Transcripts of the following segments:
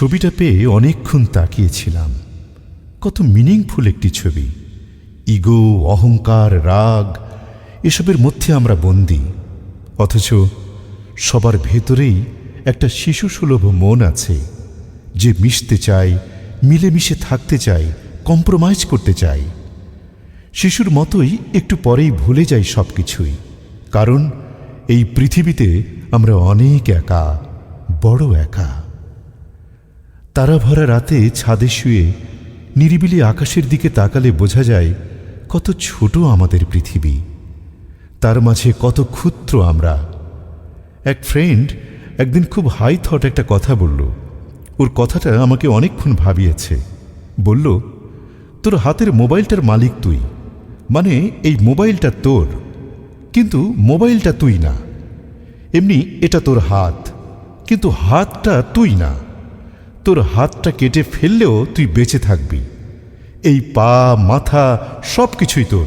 ছবিটা পেয়ে অনেকক্ষণ তাকিয়েছিলাম। কত মিনিংফুল একটি ছবি। ইগো, অহংকার, রাগ, এসবের মধ্যে আমরা বন্দি। অথচ সবার ভেতরেই একটা শিশু সুলভ মন আছে, যে মিশতে চায়, মিলেমিশে থাকতে চায়, কম্প্রোমাইজ করতে চায়। শিশুর মতোই একটু পরেই ভুলে যাই সব কিছুই কারণ এই পৃথিবীতে আমরা অনেক একা, বড় একা। তারা ভরা রাতে ছাদে শুয়ে নিরিবিলি আকাশের দিকে তাকালে বোঝা যায় কত ছোট আমাদের পৃথিবী। তার মাঝে কত ক্ষুদ্র আমরা। এক ফ্রেন্ড একদিন খুব হাই থট একটা কথা বলল। ওর কথাটা আমাকে অনেকক্ষণ ভাবিয়েছে। বলল, তোর হাতের মোবাইলটার মালিক তুই। মানে এই মোবাইলটা তোর। কিন্তু মোবাইলটা তুই না। এমনি এটা তোর হাত। কিন্তু হাতটা তুই না। তোর হাতটা কেটে ফেললেও তুই বেঁচে থাকবি। এই পা, মাথা সব কিছুই তোর,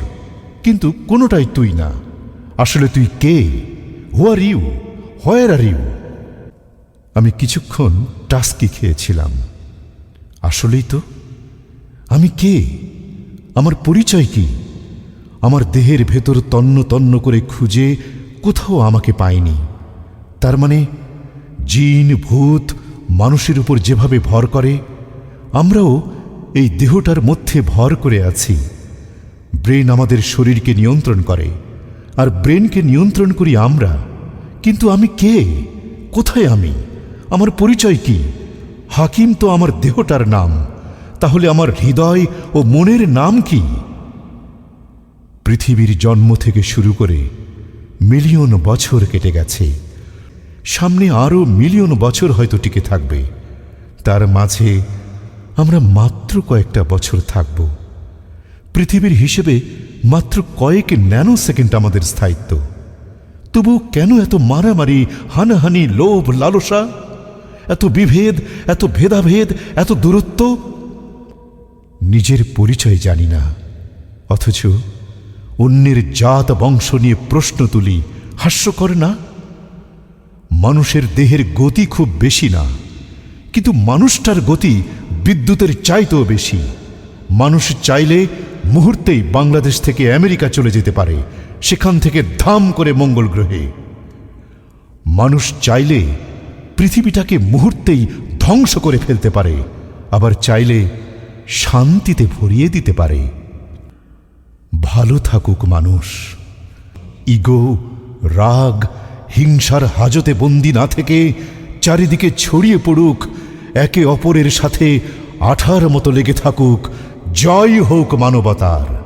কিন্তু কোনোটাই তুই না। আসলে তুই কে? Who are you where are you আমি কিছুক্ষণ টাস্কি খেয়েছিলাম। আসলেই তো? আমি কে? আমার পরিচয় কি? আমার দেহের ভেতর তন্ন তন্ন করে খুঁজে কোথাও আমাকে পায়নি। তার মানে জিন, ভূত মানুষের উপর যেভাবে ভর করে, আমরাও এই দেহটার মধ্যে ভর করে আছি। ব্রেন আমাদের শরীরকে নিয়ন্ত্রণ করে, আর ব্রেনকে নিয়ন্ত্রণ করি আমরা। কিন্তু আমি কে? কোথায় আমি? আমার পরিচয় কি? হাকিম তো আমার দেহটার নাম। তাহলে আমার হৃদয় ও মনের নাম কি? পৃথিবীর জন্ম থেকে শুরু করে মিলিয়ন বছর কেটে গেছে। সামনে আরও মিলিয়ন বছর হয়তো টিকে থাকবে। তার মাঝে আমরা মাত্র কয়েকটা বছর থাকব। পৃথিবীর হিসেবে মাত্র কয়েক ন্যানো সেকেন্ড আমাদের স্থায়িত্ব। তবু কেন এত মারামারি, হানাহানি, লোভ, লালসা? এত বিভেদ, এত ভেদাভেদ, এত দূরত্ব? নিজের পরিচয় জানি না। অথচ অন্যের জাত বংশ নিয়ে প্রশ্ন তুলি, হাস্যকর না? মানুষের দেহের গতি খুব বেশি না। কিন্তু মানুষটার গতি বিদ্যুতের চাইতেও বেশি। মানুষ চাইলে মুহূর্তেই বাংলাদেশ থেকে আমেরিকা চলে যেতে পারে, সেখান থেকে ধাম করে মঙ্গল গ্রহে। মানুষ চাইলে পৃথিবীটাকে মুহূর্তেই ধ্বংস করে ফেলতে পারে, আবার চাইলে শান্তিতে ভরিয়ে দিতে পারে। ভালো থাকুক মানুষ। ইগো, রাগ হিংসার হাজতে বন্দি না থেকে চারিদিকে ছড়িয়ে পড়ুক, একে অপরের সাথে আঠার মতো লেগে থাকুক। জয় হোক মানবতার।